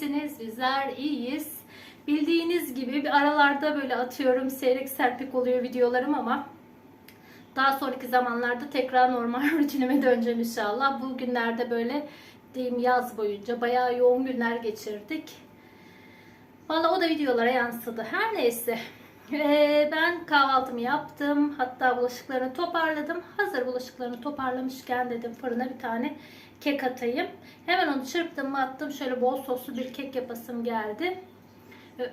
iyisiniz. Bizler iyiyiz. Bildiğiniz gibi bir aralarda böyle atıyorum seyrek serpik oluyor videolarım ama daha sonraki zamanlarda tekrar normal rutinime döneceğim inşallah. Bu günlerde böyle diyeyim yaz boyunca bayağı yoğun günler geçirdik. Valla o da videolara yansıdı. Her neyse. Ee, ben kahvaltımı yaptım. Hatta bulaşıklarını toparladım. Hazır bulaşıklarını toparlamışken dedim fırına bir tane kek atayım. Hemen onu çırptım attım. Şöyle bol soslu bir kek yapasım geldi.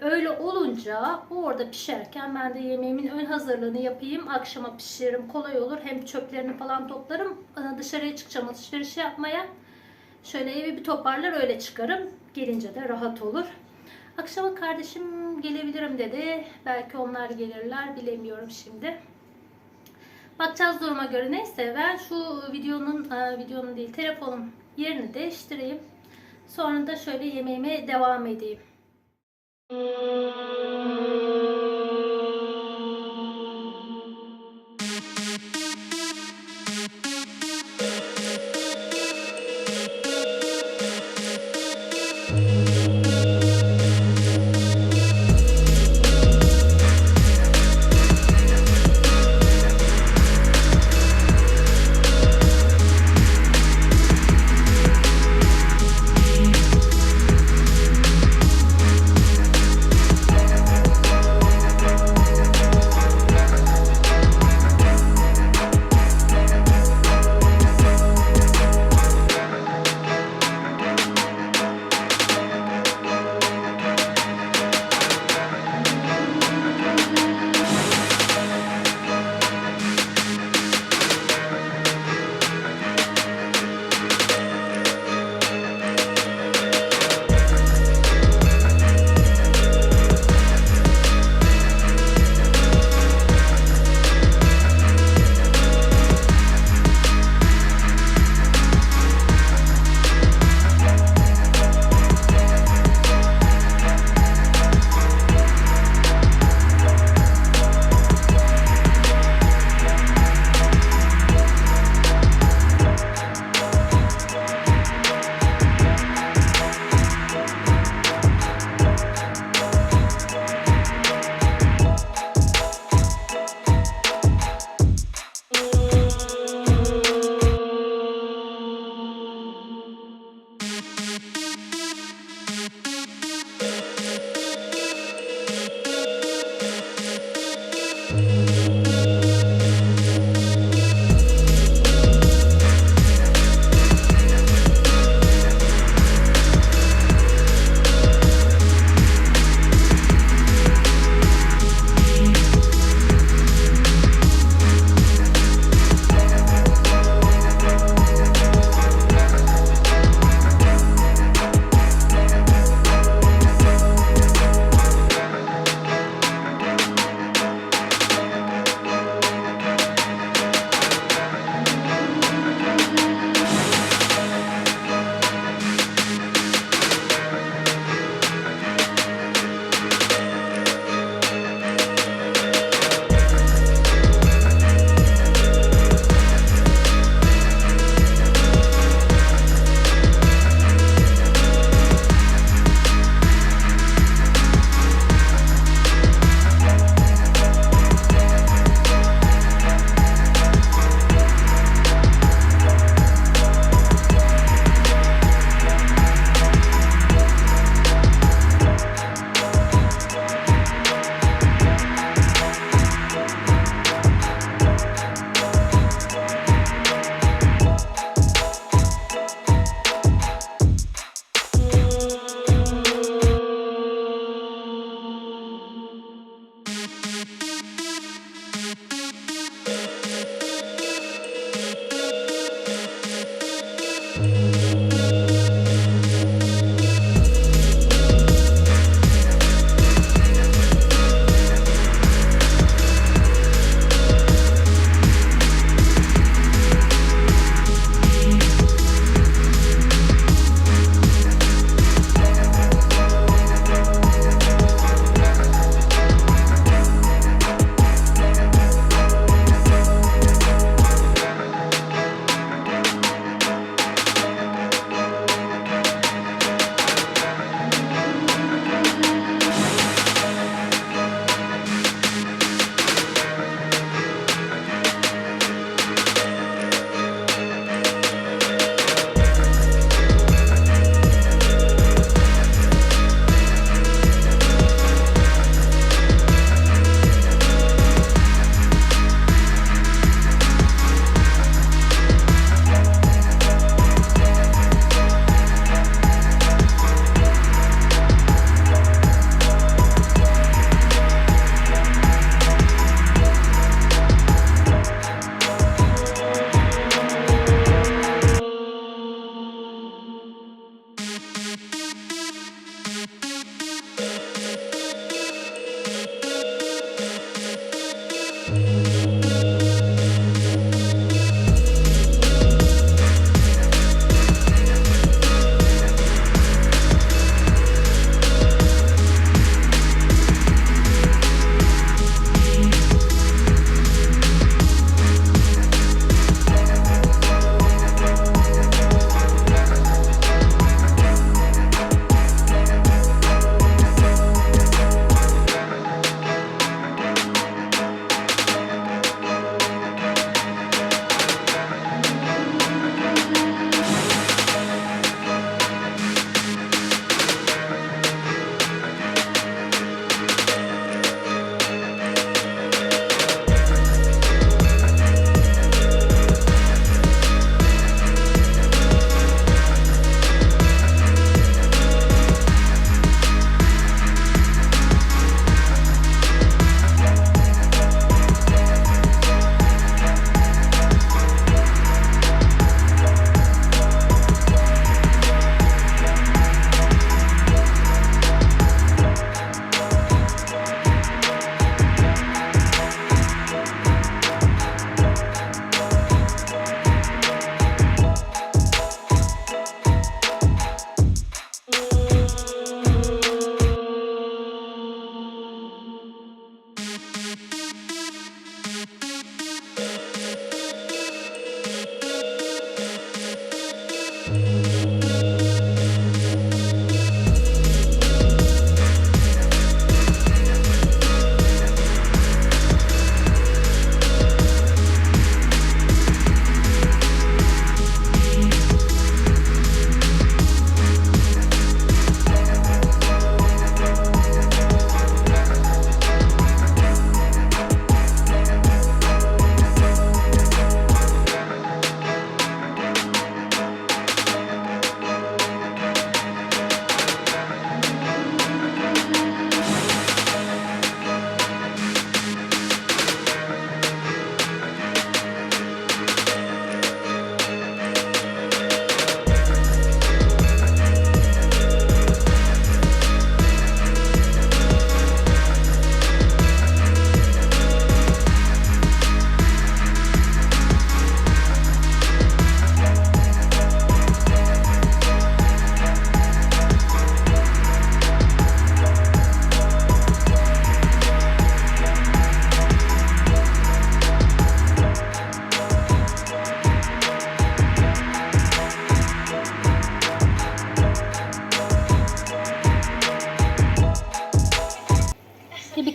Öyle olunca o orada pişerken ben de yemeğimin ön hazırlığını yapayım. Akşama pişiririm. Kolay olur. Hem çöplerini falan toplarım. Dışarıya çıkacağım alışveriş yapmaya. Şöyle evi bir toparlar öyle çıkarım. Gelince de rahat olur. Akşama kardeşim gelebilirim dedi. Belki onlar gelirler bilemiyorum şimdi. Bakacağız duruma göre. Neyse ben şu videonun e, videonun değil telefonun yerini değiştireyim. Sonra da şöyle yemeğime devam edeyim.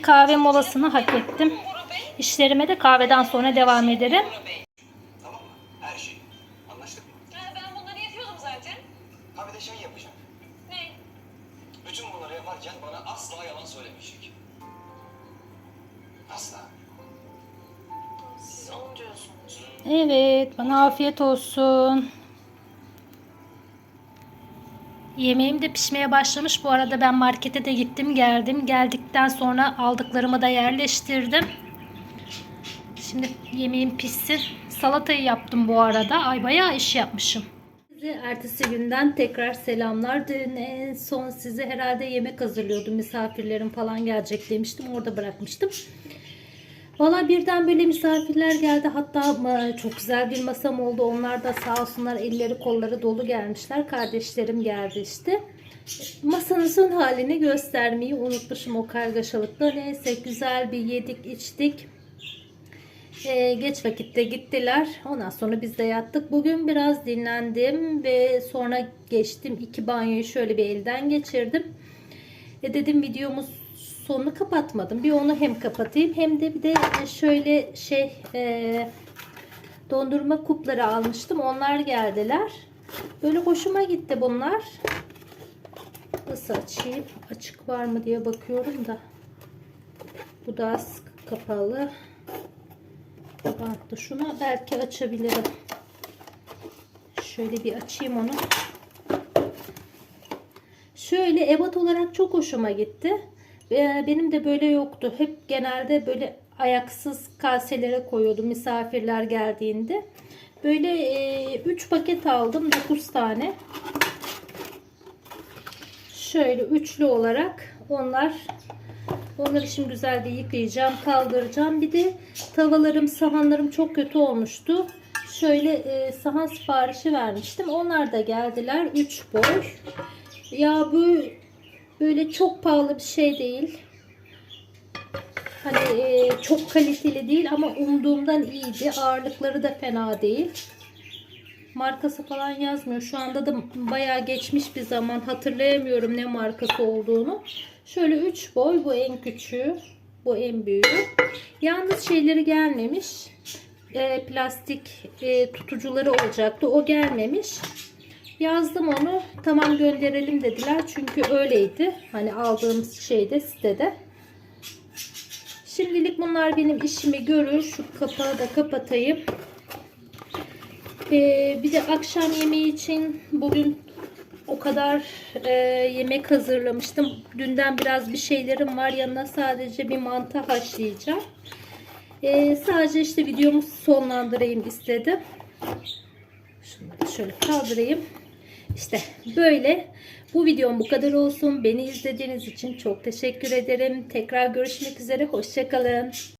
Kahve molasını hak ettim. İşlerime de kahveden sonra devam ederim. Tamam mı? Her şey. Anlaştık mı? Ha, ben bunları yapıyordum zaten. Ha bir de şey yapacağım. Ne? Bütün bunları yaparken bana asla yalan söylemeyecek. Asla. Siz onu diyorsunuz. Evet, bana afiyet olsun. Yemeğim de pişmeye başlamış. Bu arada ben markete de gittim, geldim. Geldikten sonra aldıklarımı da yerleştirdim. Şimdi yemeğim pişsin. Salatayı yaptım bu arada. Ay bayağı iş yapmışım. Size ertesi günden tekrar selamlar. Dün en son size herhalde yemek hazırlıyordum. Misafirlerim falan gelecek demiştim. Orada bırakmıştım. Valla birden böyle misafirler geldi. Hatta e, çok güzel bir masam oldu. Onlar da sağ olsunlar elleri kolları dolu gelmişler. Kardeşlerim geldi işte. Masanın son halini göstermeyi unutmuşum o kargaşalıkta. Neyse güzel bir yedik içtik. E, geç vakitte gittiler. Ondan sonra biz de yattık. Bugün biraz dinlendim ve sonra geçtim. iki banyoyu şöyle bir elden geçirdim. E dedim videomuz sonunu kapatmadım. Bir onu hem kapatayım hem de bir de şöyle şey e, dondurma kupları almıştım. Onlar geldiler. Böyle hoşuma gitti bunlar. Nasıl açayım? Açık var mı diye bakıyorum da. Bu da sıkı kapalı. Bantlı. Şunu belki açabilirim. Şöyle bir açayım onu. Şöyle ebat olarak çok hoşuma gitti. Benim de böyle yoktu. Hep genelde böyle ayaksız kaselere koyuyordum misafirler geldiğinde. Böyle 3 paket aldım. 9 tane. Şöyle üçlü olarak onlar Onları şimdi güzelce yıkayacağım, kaldıracağım. Bir de tavalarım, sahanlarım çok kötü olmuştu. Şöyle e, sahan siparişi vermiştim. Onlar da geldiler. 3 boy. Ya bu böyle çok pahalı bir şey değil. Hani e, çok kaliteli değil ama umduğumdan iyiydi. Ağırlıkları da fena değil. Markası falan yazmıyor. Şu anda da bayağı geçmiş bir zaman. Hatırlayamıyorum ne markası olduğunu. Şöyle 3 boy. Bu en küçüğü. Bu en büyüğü. Yalnız şeyleri gelmemiş. E, plastik e, tutucuları olacaktı. O gelmemiş. Yazdım onu. Tamam gönderelim dediler. Çünkü öyleydi. Hani aldığımız şeyde sitede. Şimdilik bunlar benim işimi görür. Şu kapağı da kapatayım. Ee, bir de akşam yemeği için bugün o kadar e, yemek hazırlamıştım. Dünden biraz bir şeylerim var. Yanına sadece bir mantı haşlayacağım. Ee, sadece işte videomu sonlandırayım istedim. Da şöyle kaldırayım. İşte böyle. Bu videom bu kadar olsun. Beni izlediğiniz için çok teşekkür ederim. Tekrar görüşmek üzere. Hoşçakalın.